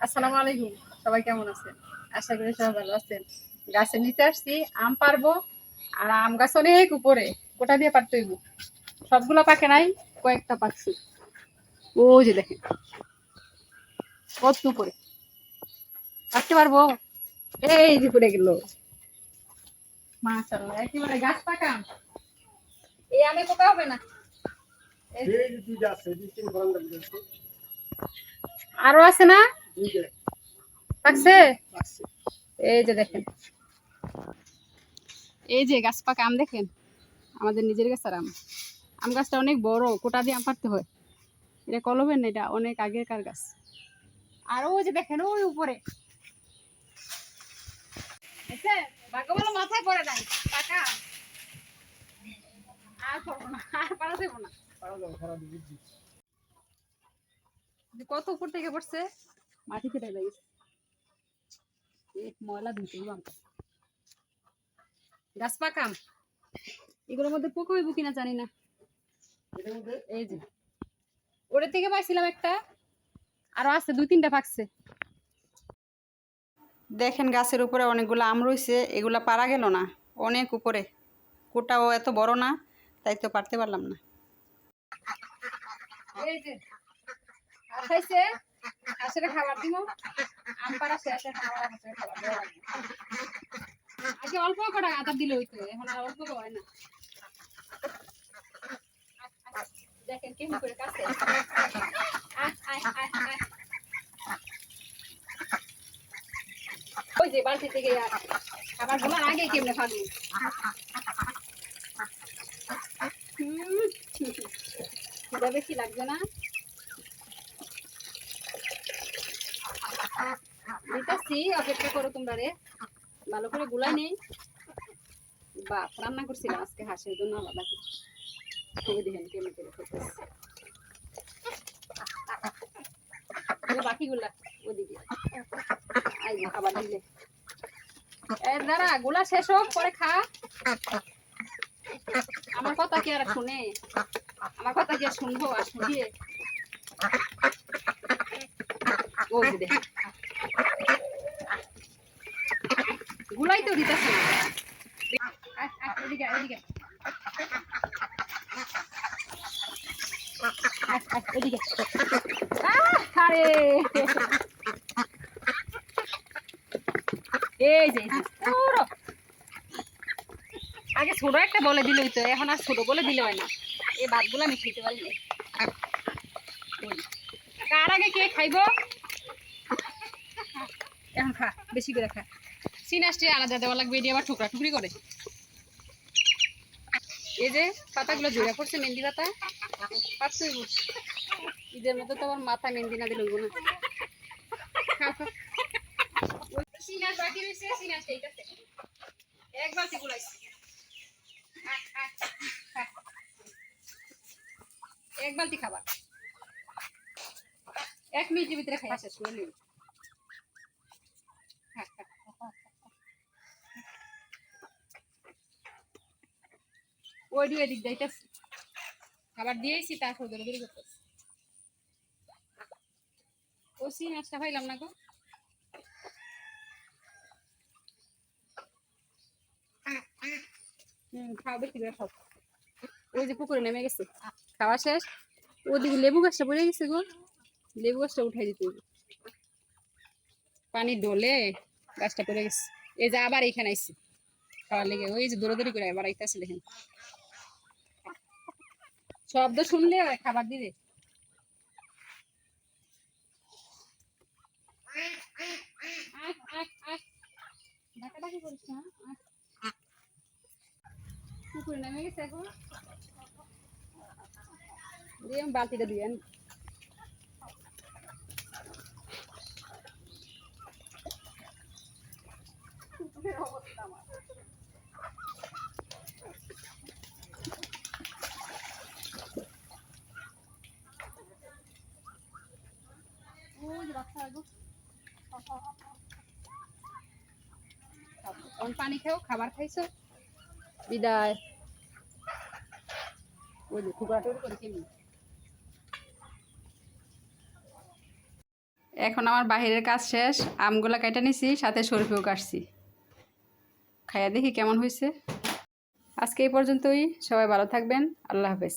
আসসালামু আলাইকুম। সবাই কেমন আছেন? আশা করি সবাই ভালো আছেন। গাছের নিচে আসছি আম পারব আর আম গাছ অনেক উপরে। কোটা দিয়ে পারতে হইব। সবগুলো পাকে নাই কয়েকটা পাকছি। ও যে দেখেন কত উপরে। পাকতে পারব? এই যে পড়ে গেল। মাশাআল্লাহ একেবারে গাছ এই আমে পোকা হবে না। আরও আছে না? পাকছে? এই যে দেখেন। এই যে গাছ পাকা আম দেখেন? আমাদের নিজের গাছের আম। আম গাছটা অনেক বড় কোটা দিয়ে আম পারতে হয়। এটা কলবেন না এটা অনেক আগেরকার গাছ। আর ওই যে দেখেন ওই উপরে। মাথায় পড়ে নাই। আর না আর পারা দেবো না। কত উপর থেকে পড়ছে? মাটি কেটে লাগিয়েছে ময়লা ধুতে গাছ পাকাম এগুলোর মধ্যে পোকা হইব কিনা জানি না। এই যে। ওটা থেকে পাইছিলাম একটা। আরও আছে দুই তিনটা পাকছে। দেখেন গাছের উপরে অনেকগুলো আম রয়েছে এগুলা পারা গেল না। অনেক উপরে। কোটাও এত বড় না তাই তো পারতে পারলাম না। এই যে। আসলে খাবার দিব আম পাড়া শেষে খাবার আছে খাবার দেওয়া আগে অল্প কটা আদা দিলে হইতো এখন আর অল্প হয় না দেখেন কেমন করে কাছে। ওই যে বালতি থেকে খাবার বলার আগে কেমনে খিদা বেশি লাগবে না অপেক্ষা করো তোমরা রে। ভালো করে গুলাই নেই। বাপ, রান্না করছিলাম আজকে হাঁসের জন্য আলাদা করে। কেমন করে বাকিগুলা ওদিকে। খাবার দিলে। এরগুলা শেষ হোক, পরে খা। আমার কথা কি আর শুনে? আমার কথা কি আর শুনব? আর শুনিয়ে? ওই যে এই যে, পুরো। আগে ছোট একটা বলে দিলে তো এখন আর ছোট বলে দিলে হয় না। এই ভাতগুলো আমি খেতে পারি। কার আগে কে খাইব? এখন খা বেশি করে খা। সিনাসটি আলাদা দেওয়া লাগবে এটি আবার করে। এই যে পাতাগুলো জোড়া মেহেন্দি পাতা। ঈদের তো আবার মাথা মেহেন্দি না দিলে না। এক বালতি। এক বালতি খাবার। এক মিনিটের ভিতরে খাই শেষ নিবি খা, খা, খা, খা, খা। ওই দিয়ে এদিক যাইতেছি। খাবার দিয়েছি, তারপর দৌড়াদৌড়ি করতেছি। ও সিন আজটা পাইলাম না গো। ওই যে পুকুরে নেমে গেছে। খাওয়া শেষ। ওদিকে লেবু গাছটা পড়ে গেছে গো। লেবু গাছটা উঠাই দিতে পানি ডলে গাছটা পড়ে গেছে। এই যে আবার এইখানে আইছে। খাওয়ার লেগে। ওই যে দৌড়াদৌড়ি করে আবার আইতেছে দেখেন। শব্দ শুনলে খাবার দিবে। ডাকাডাকি করিস না। পুকুরে নেমে গেছে এখন দিয়ে বালতিটা দিয়ে আনি ওই যে বাচ্চা আগো অন পানি খাও খাবার খাইছো বিদায় এখন আমার বাহিরের কাজ শেষ। আমগুলা কেটে নিছি, সাথে শরীফেও কাটছি। খাইয়া দেখি কেমন হয়েছে আজকে এই পর্যন্তই। সবাই ভালো থাকবেন। আল্লাহ হাফেজ।